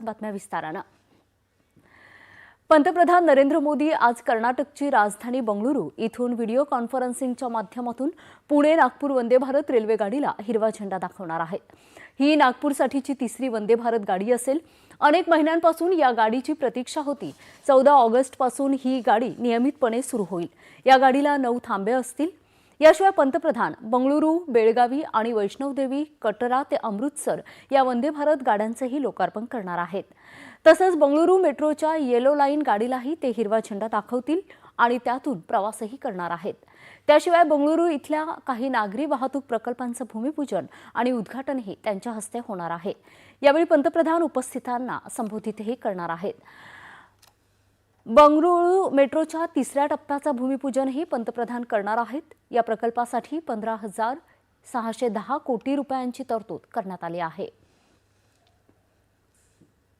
बातम्या विस्तारानं. पंतप्रधान नरेंद्र मोदी आज कर्नाटकची राजधानी बंगळुरू इथून व्हिडिओ कॉन्फरन्सिंगच्या माध्यमातून पुणे नागपूर वंदे भारत रेल्वे गाडीला हिरवा झेंडा दाखवणार आहेत ही नागपूरसाठीची तिसरी वंदे भारत गाडी असेल. अनेक महिन्यांपासून या गाडीची प्रतीक्षा होती. चौदा ऑगस्टपासून ही गाडी नियमितपणे सुरू होईल. या गाडीला नऊ थांबे असतील. याशिवाय पंतप्रधान बंगळुरू बेळगावी आणि वैष्णवदेवी कटरा ते अमृतसर या वंदे भारत गाड्यांचंही लोकार्पण करणार आहेत. तसंच बंगळुरू मेट्रोच्या येलो लाईन गाडीलाही ते हिरवा झेंडा दाखवतील आणि त्यातून प्रवासही करणार आहेत. त्याशिवाय बंगळुरू इथल्या काही नागरी वाहतूक प्रकल्पांचं भूमिपूजन आणि उद्घाटनही त्यांच्या हस्ते होणार आहे. यावेळी पंतप्रधान उपस्थितांना संबोधितही करणार आहेत. बंगळुरू मेट्रोच्या तिसऱ्या टप्प्याचं भूमिपूजनही पंतप्रधान करणार आहेत. या प्रकल्पासाठी पंधरा हजार सहाशे दहा कोटी रुपयांची तरतूद करण्यात आली आहे.